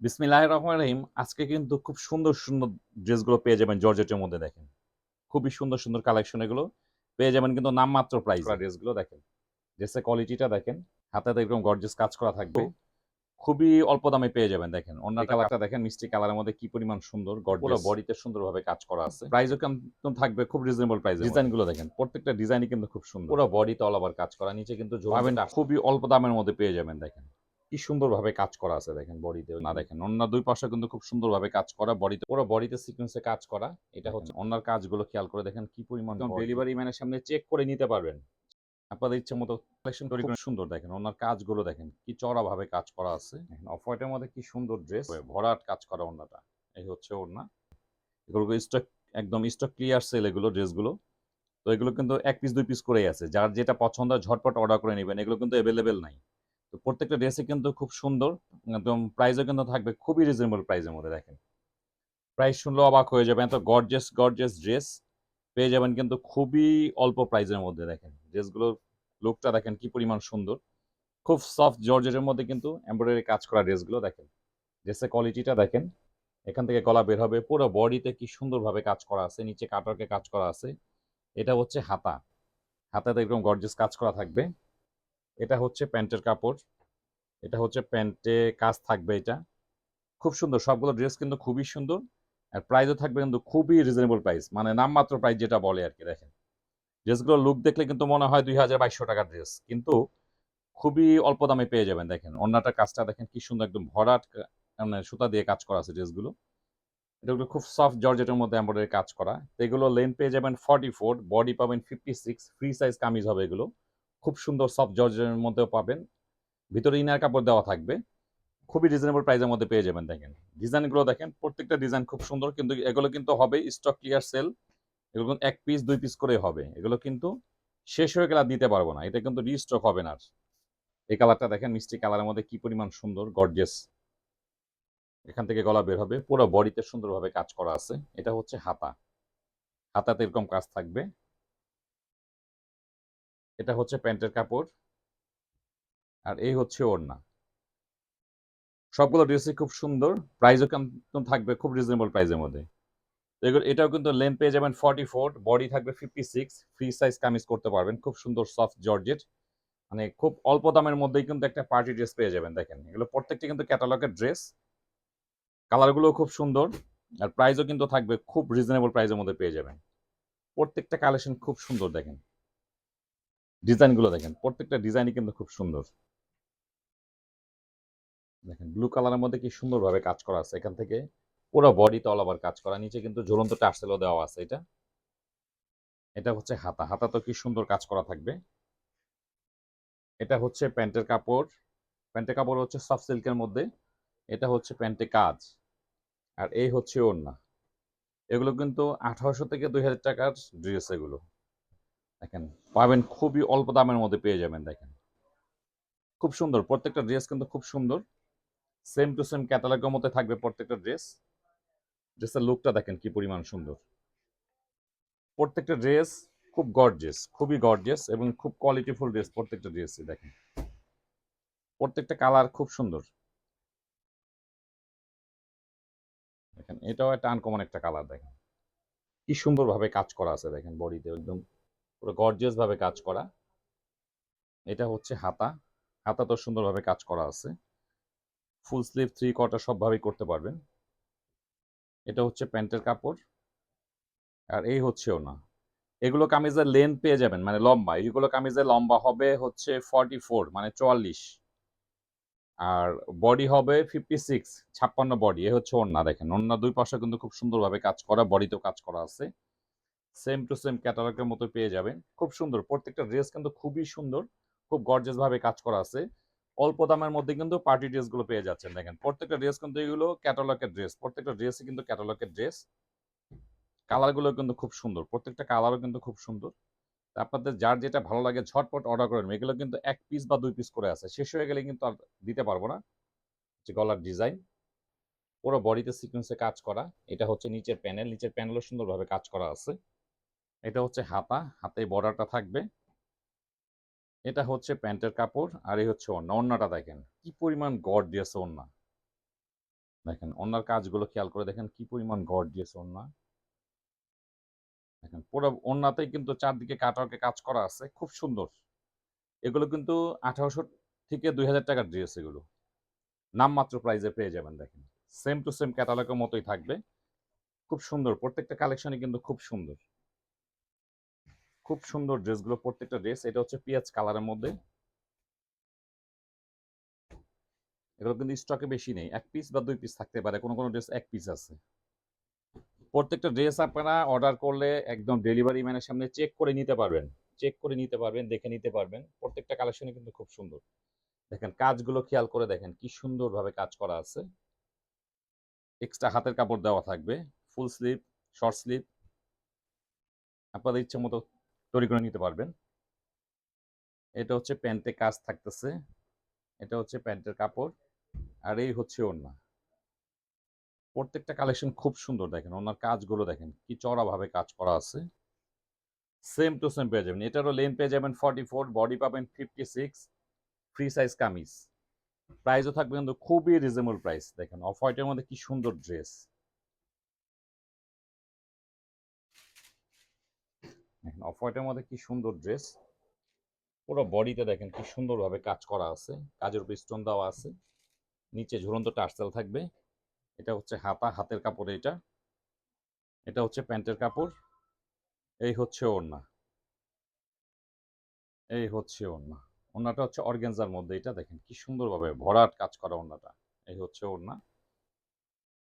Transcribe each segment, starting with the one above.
বিসমিল্লাহ রহমান রহিম। আজকে কিন্তু খুব সুন্দর সুন্দর ড্রেসগুলো পেয়ে যাবেন জর্জেটের মধ্যে দেখেন। খুবই সুন্দর সুন্দর কালেকশন এগুলো। পেয়ে যাবেন কিন্তু নামমাত্র প্রাইস ড্রেসগুলো দেখেন। ড্রেসের কোয়ালিটিটা দেখেন। হাতে একদম গর্জেস কাজ করা থাকবে। খুবই অল্প দামে পেয়ে যাবেন দেখেন। অন্য কালারটা দেখেন মিষ্টি কালারের মধ্যে কি পরিমাণ সুন্দর পুরো বডিতে সুন্দরভাবে কাজ করা আছে। প্রাইসও কিন্তু থাকবে খুব রিজনেবল প্রাইস ডিজাইনগুলো দেখেন। প্রত্যেকটা ডিজাইনই কিন্তু খুব সুন্দর। পুরো বডিতে অল ওভার কাজ করা। নিচে কিন্তু খুবই অল্প দামের মধ্যে পেয়ে যাবেন দেখেন। কি সুন্দরভাবে কাজ করা আছে দেখেন বডিতে। না দেখেন অন্য দুই পাশে কিন্তু খুব সুন্দরভাবে কাজ করা বডিতে পুরো বডিতে সিকোয়েন্সে কাজ করা। এটা হচ্ছে অন্যার কাজগুলো খেয়াল করে দেখেন কি পরিমাণ ডেলিভারি ম্যানের সামনে চেক করে নিতে পারবেন। আপনাদের ইচ্ছে মতো কালেকশন তৈরি করে সুন্দর দেখেন ওনার কাজগুলো দেখেন কি চড়া ভাবে কাজ করা আছে। অফ হোয়াইটের মধ্যে কি সুন্দর ড্রেস ভরাট কাজ করা ওনাটা এই হচ্ছে ওনা এগুলো স্টক একদম স্টক ক্লিয়ার সেল এগুলো ড্রেসগুলো তো এগুলো কিন্তু এক পিস দুই পিস করেই আছে। যার যেটা পছন্দ হয় ঝটপট অর্ডার করে নেবেন। এগুলো কিন্তু অ্যাভেলেবেল নাই। তো প্রত্যেকটা ড্রেসে কিন্তু খুব সুন্দর, একদম প্রাইসও কিন্তু থাকবে খুবই রিজনেবল প্রাইসের মধ্যে, দেখেন। প্রাইস শুনলেও অবাক হয়ে যাবে এত গর্জেস গর্জেস ড্রেস পেয়ে যাবেন কিন্তু খুবই অল্প প্রাইসের মধ্যে, দেখেন। ড্রেসগুলোর লুকটা দেখেন কি পরিমাণ সুন্দর। খুব সফট জর্জেটের মধ্যে কিন্তু এমব্রয়ডারি কাজ করা ড্রেসগুলো দেখেন। ড্রেসের কোয়ালিটিটা দেখেন, এখান থেকে গলা বের হবে, পুরো বডিতে কি সুন্দরভাবে কাজ করা আছে, নিচে কাটারকে কাজ করা আছে। এটা হচ্ছে হাতা। হাতাতে একদম গর্জেস কাজ করা থাকবে। এটা হচ্ছে প্যান্টের কাপড়। এটা হচ্ছে প্যান্টে কাজ থাকবে এটা। খুব সুন্দর, সবগুলো ড্রেস কিন্তু খুবই সুন্দর। আর প্রাইসও থাকবে কিন্তু খুবই রিজনেবল প্রাইস মানে নামমাত্র প্রাইস যেটা বলে আর কি দেখেন ড্রেসগুলোর লুক দেখলে কিন্তু মনে হয় দুই হাজার বাইশশো টাকার ড্রেস কিন্তু খুবই অল্প দামে পেয়ে যাবেন, দেখেন। অন্যটা কাজটা দেখেন কি সুন্দর, একদম ভরাট মানে সুতা দিয়ে কাজ করা আছে ড্রেসগুলো এগুলো খুব সফট জর্জেটের মধ্যে এমব্রয়ডারি কাজ করা। এগুলো লেন পেয়ে যাবেন ফর্টি ফোর বডি পাবেন fifty six free size kameez হবে এগুলো। খুব সুন্দর সফট জর্জেটের মধ্যেও পাবেন। ভিতরে ইনার কাপড় দেওয়া থাকবে। খুবই রিজনেবল প্রাইসের মধ্যে পেয়ে যাবেন দেখেন। ডিজাইনগুলো দেখেন, প্রত্যেকটা ডিজাইন খুব সুন্দর কিন্তু এগুলো কিন্তু হবে স্টক ক্লিয়ার সেল এগুলো এক পিস দুই পিস করে হবে। এগুলো কিন্তু শেষ হয়ে গেলে দিতে পারব না। এটা কিন্তু রিস্টক হবে না আর। এই কালারটা দেখেন, মিষ্টি কালারের মধ্যে কি পরিমাণ সুন্দর গর্জেস এখান থেকে গলা বের হবে, পুরো বডিতে সুন্দরভাবে কাজ করা আছে। এটা হচ্ছে হাতা। হাতাতে এরকম কাজ থাকবে। এটা হচ্ছে প্যান্টের কাপড়। আর এই হচ্ছে ওড়না। সবগুলো ড্রেসই খুব সুন্দর। প্রাইসও কিন্তু থাকবে খুব রিজনেবল প্রাইসের মধ্যে। এগুলো, এটাও কিন্তু লেন্থ পেয়ে যাবেন ফর্টি ফোর বডি থাকবে fifty six free size kameez করতে পারবেন। খুব সুন্দর সফট জর্জেট। মানে খুব অল্প দামের মধ্যেই কিন্তু একটা পার্টি ড্রেস পেয়ে যাবেন, দেখেন। এগুলো প্রত্যেকটি কিন্তু ক্যাটালগের ড্রেস কালারগুলো খুব সুন্দর। আর প্রাইসও কিন্তু থাকবে খুব রিজনেবল প্রাইসের মধ্যে পেয়ে যাবেন। প্রত্যেকটা কালেকশন খুব সুন্দর, দেখেন। ডিজাইনগুলো দেখেন, প্রত্যেকটা ডিজাইনই কিন্তু খুব সুন্দর। দেখেন ব্লু কালারের মধ্যে কি সুন্দরভাবে কাজ করা আছে। এখান থেকে পুরো বডিতে অল ওভার কাজ করা, নিচে কিন্তু ঝুলন্ত টার্সেলও দেওয়া আছে এটা। এটা হচ্ছে হাতা। হাতা তো কি সুন্দর কাজ করা থাকবে। এটা হচ্ছে প্যান্টের কাপড়। প্যান্টের কাপড় হচ্ছে সফট সিল্কের মধ্যে। এটা হচ্ছে প্যান্টে কাজ। আর এই হচ্ছে ওড়না। এগুলো কিন্তু আঠারোশো থেকে দুই হাজার টাকার ড্রেস এগুলো। দেখেন, পাবেন খুবই অল্প দামের মধ্যে পেয়ে যাবেন, দেখেন। খুব সুন্দর, প্রত্যেকটা ড্রেস কিন্তু খুব সুন্দর। সেম টু সেম ক্যাটালগের মধ্যে থাকবে প্রত্যেকটা ড্রেস। ড্রেসের লুকটা দেখেন কি পরিমাণ সুন্দর। প্রত্যেকটা ড্রেস খুব গর্জেস খুবই গর্জেস এবং খুব কোয়ালিটিফুল ড্রেস প্রত্যেকটা ড্রেসই, দেখেন। প্রত্যেকটা কালার খুব সুন্দর। দেখেন, এটাও একটা আনকমন একটা কালার দেখেন। কি সুন্দরভাবে কাজ করা আছে, দেখেন বডিতে একদম। পুরো গর্জিয়াস ভাবে কাজ করা। এটা হচ্ছে হাতা। হাতা তো সুন্দরভাবে কাজ করা আছে। ফুল স্লিভ থ্রি কোয়ার্টার সবভাবেই করতে পারবেন। এটা হচ্ছে প্যান্টের কাপড়। আর এই হচ্ছেও না এগুলো কামিজের লেন্থ পেয়ে যাবেন মানে লম্বা। এইগুলো কামিজের লম্বা হবে হচ্ছে ফর্টি ফোর মানে চুয়াল্লিশ। আর বডি হবে ফিফটি সিক্স ছাপ্পান্ন বডি এ হচ্ছে ওড়না দেখেন। ওড়না দুই পাশে কিন্তু খুব সুন্দরভাবে কাজ করা বডিতেও কাজ করা আছে। সেম টু সেম ক্যাটালগের মতো পেয়ে যাবেন। খুব সুন্দর, প্রত্যেকটা ড্রেস কিন্তু খুবই সুন্দর, খুব গর্জেস ভাবে কাজ করা আছে। অল্প দামের মধ্যে কিন্তু পার্টি ড্রেসগুলো পেয়ে যাচ্ছেন, দেখেন। প্রত্যেকটা ড্রেস কিন্তু এগুলো ক্যাটালগের ড্রেস প্রত্যেকটা ড্রেসই কিন্তু ক্যাটালগের ড্রেস কালারগুলো কিন্তু খুব সুন্দর, প্রত্যেকটা কালারও কিন্তু খুব সুন্দর। আপনাদের যার যেটা ভালো লাগে ঝটপট অর্ডার করেন এগুলো কিন্তু এক পিস বা দুই পিস করে আছে, শেষ হয়ে গেলে কিন্তু আর দিতে পারব না। যে গলার ডিজাইন পুরো বডিতে সিকোয়েন্সে কাজ করা, এটা হচ্ছে নিচের প্যানেল নিচের প্যানেলও সুন্দরভাবে কাজ করা আছে। এটা হচ্ছে হাতা, হাতে বর্ডারটা থাকবে। এটা হচ্ছে প্যান্টের কাপড় আর এই হচ্ছে ওড়না। ওড়নাটা দেখেন, কি পরিমাণ গড দিয়েছে ওড়না। দেখেন ওনার কাজগুলো খেয়াল করে দেখেন কি পরিমাণ গর্জিয়াস ওন্না দেখেন, পুরো ওন্নাতেই কিন্তু চারদিকে কাটওয়ার্কে কাজ করা আছে, খুব সুন্দর। এগুলো কিন্তু আঠারোশো থেকে দুই হাজার টাকার ড্রেস এগুলো। নামমাত্র প্রাইজে পেয়ে যাবেন, দেখেন। সেম টু সেম ক্যাটালগের মতোই থাকবে। খুব সুন্দর, প্রত্যেকটা কালেকশনই কিন্তু খুব সুন্দর। খুব সুন্দর ড্রেসগুলো, প্রত্যেকটা ড্রেস, এটা হচ্ছে পিঁয়াজ কালারের মধ্যে। এগুলো কিন্তু স্টকে বেশি নেই, এক পিস বা দুই পিস থাকতে পারে, কোনো কোনো ড্রেস এক পিস আছে। প্রত্যেকটা ড্রেস আপনারা অর্ডার করলে একদম ডেলিভারি ম্যানের সামনে চেক করে নিতে পারবেন চেক করে নিতে পারবেন, দেখে নিতে পারবেন। প্রত্যেকটা কালেকশনই কিন্তু খুব সুন্দর। দেখেন কাজগুলো খেয়াল করে দেখেন কি সুন্দরভাবে কাজ করা আছে। এক্সট্রা হাতের কাপড় দেওয়া থাকবে ফুল স্লিভ শর্ট স্লিভ আপনাদের ইচ্ছে মতো তৈরি করে নিতে পারবেন। এটা হচ্ছে প্যান্টে কাজ থাকতেছে। এটা হচ্ছে প্যান্টের কাপড়। আর এই হচ্ছে ওড়না। প্রত্যেকটা কালেকশন খুব সুন্দর দেখেন। ওনার কাজগুলো দেখেন, কি চড়াভাবে কাজ করা আছে। সেম টু সেম পেয়ে যাবেন। এটারও লেন পেয়ে যাবেন ফর্টি ফোর, বডি পাবেন fifty six, free size kameez. প্রাইসও থাকবে কিন্তু খুবই রিজনেবল প্রাইস। দেখেন, অফ হোয়াইটের মধ্যে কি সুন্দর ড্রেস। দেখেন অফ হোয়াইটের মধ্যে কি সুন্দর ড্রেস পুরো বডিতে দেখেন কি সুন্দরভাবে কাজ করা আছে। কাজের উপর স্টোন দেওয়া আছে। নিচে ঝুলন্ত টার্সেল থাকবে। এটা হচ্ছে হাতা, হাতের কাপড় এটা। এটা হচ্ছে প্যান্টের কাপড়। এই হচ্ছে ওড়না। এই হচ্ছে ওড়না। ওড়নাটা হচ্ছে অর্গেনজার মধ্যে। এটা দেখেন কি সুন্দরভাবে ভরাট কাজ করা ওড়নাটা। এই হচ্ছে ওড়না।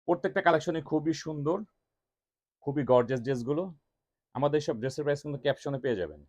প্রত্যেকটা কালেকশনই খুবই সুন্দর। খুবই গর্জেস ড্রেসগুলো আমাদের সব ড্রেসের প্রাইস কিন্তু ক্যাপশনে পেয়ে যাবেন।